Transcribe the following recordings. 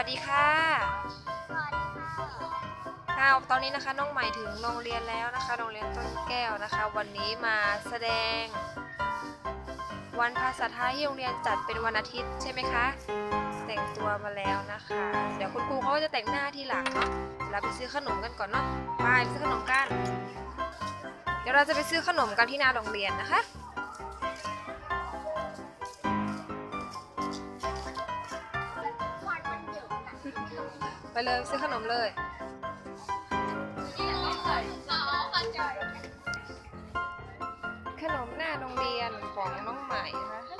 ัสดีค่ะสวัสดีค่ะค่ะตอนนี้นะคะน้องใหม่ถึงโรงเรียนแล้วนะคะโรงเรียนต้นแก้วนะคะ วันนี้มาแสดง วันภาษาไทยที่โรงเรียนจัดเป็นวันอาทิตย์ใช่ไหมคะแต่งตัวมาแล้วนะคะ เดี๋ยวคุณครูเขาจะแต่งหน้าทีหลังเนาะเราไปซื้อขนมกันก่อนเนาะไปซื้อขนมกัน เดี๋ยวเราจะไปซื้อขนมกันที่หน้าโรงเรียนนะคะ ไปเลยซื้อขนมเลย ขนมหน้าโรงเรียนของน้องใหม่นะคะ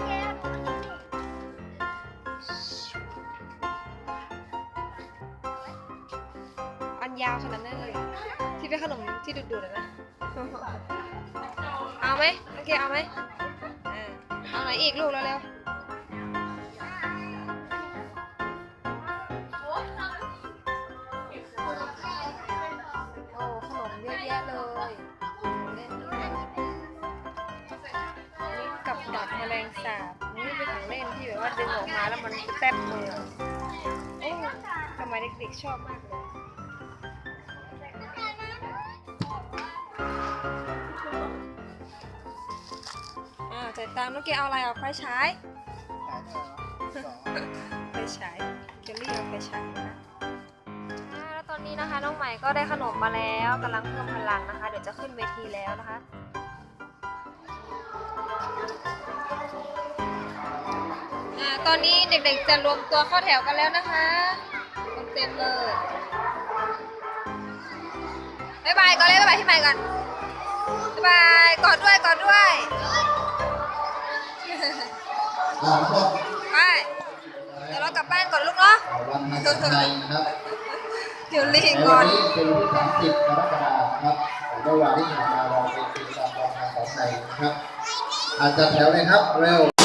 อันยาวขนาดนั้นเลยที่เป็นขนมที่ดูดๆนะ เอาไหมโอเคเอาไหมอ่าเอาไหนอีกลูกเร็วๆ งสาบนี่เป็นของเล่นที่แบบว่าดึงออกมาแล้วมันแทบมือโอ้ทำไมเด็กๆชอบมากเลยอ่าจ่ายตังค์น้องเกเอาอะไรเอาไฟฉายไฟฉายเกลลี่เอาไฟฉายนะแล้วตอนนี้นะคะน้องใหม่ก็ได้ขนมมาแล้วกำลังเพิ่มพลังนะคะ เดี๋ยวจะขึ้นเวทีแล้วนะคะ ตอนนี้เด็กๆจะรวมตัวเข้าแถวกันแล้วนะคะคนเต็มเลยบ๊ายบายก่อนเลยบ๊ายบายที่ใหม่ก่อนบ๊ายบายกอดด้วยกอดด้วยอ่าก็ไปเดี๋ยวเรากลับบ้านก่อนลูกเนาะวันมาจากไทยนะครับเดี๋ยวลีในก่อวันนนี้เป็นวันที่30กรกฎาคมครับเมื่อวานที่ผ่านมาเราเป็นปีการวันภาษาไทยนะครับอาจจะแถวเลยครับเร็ว